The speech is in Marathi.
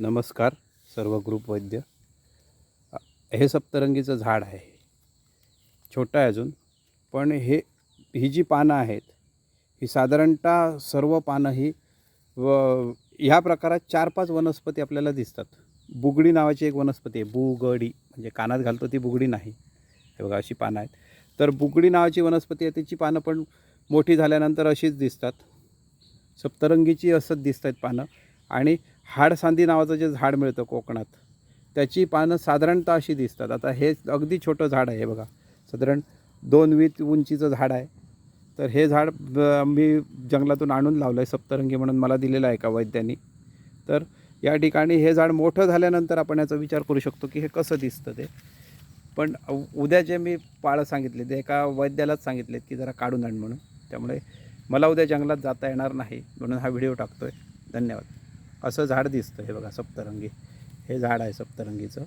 नमस्कार सर्व ग्रुप वैद्य. हे सप्तरंगीचं झाड आहे. छोटं आहे अजून पण हे ही जी पानं आहेत ही साधारणतः सर्व पानं ही व ह्या प्रकारात चार पाच वनस्पती आपल्याला दिसतात. बुगडी नावाची एक वनस्पती आहे बुगडी. म्हणजे कानात घालतो ती बुगडी नाही. हे बघा अशी पानं आहेत. तर बुगडी नावाची वनस्पती आहे त्याची पानं पण मोठी झाल्यानंतर अशीच दिसतात. सप्तरंगीची असंच दिसत आहेत पानं. आणि हाडसांदी नावाचं जे झाड मिळतं कोकणात त्याची पानं साधारणतः अशी दिसतात. आता हे अगदी छोटं झाड आहे बघा. साधारण दोन वीत उंचीचं झाड आहे. तर हे झाड ब- मी जंगलातून आणून लावलं आहे सप्तरंगी म्हणून मला दिलेलं आहे का वैद्यांनी. तर या ठिकाणी हे झाड मोठं झाल्यानंतर आपण याचा विचार करू शकतो की हे कसं दिसतं ते. पण उ- उद्या जे मी पाळं सांगितले ते एका वैद्यालाच सांगितलेत की जरा काढून आण म्हणून. त्यामुळे मला उद्या जंगलात जाता येणार नाही म्हणून हा व्हिडिओ टाकतो आहे धन्यवाद. असं झाड दिसतं. हे बघा सप्तरंगी. हे झाड आहे सप्तरंगीचं.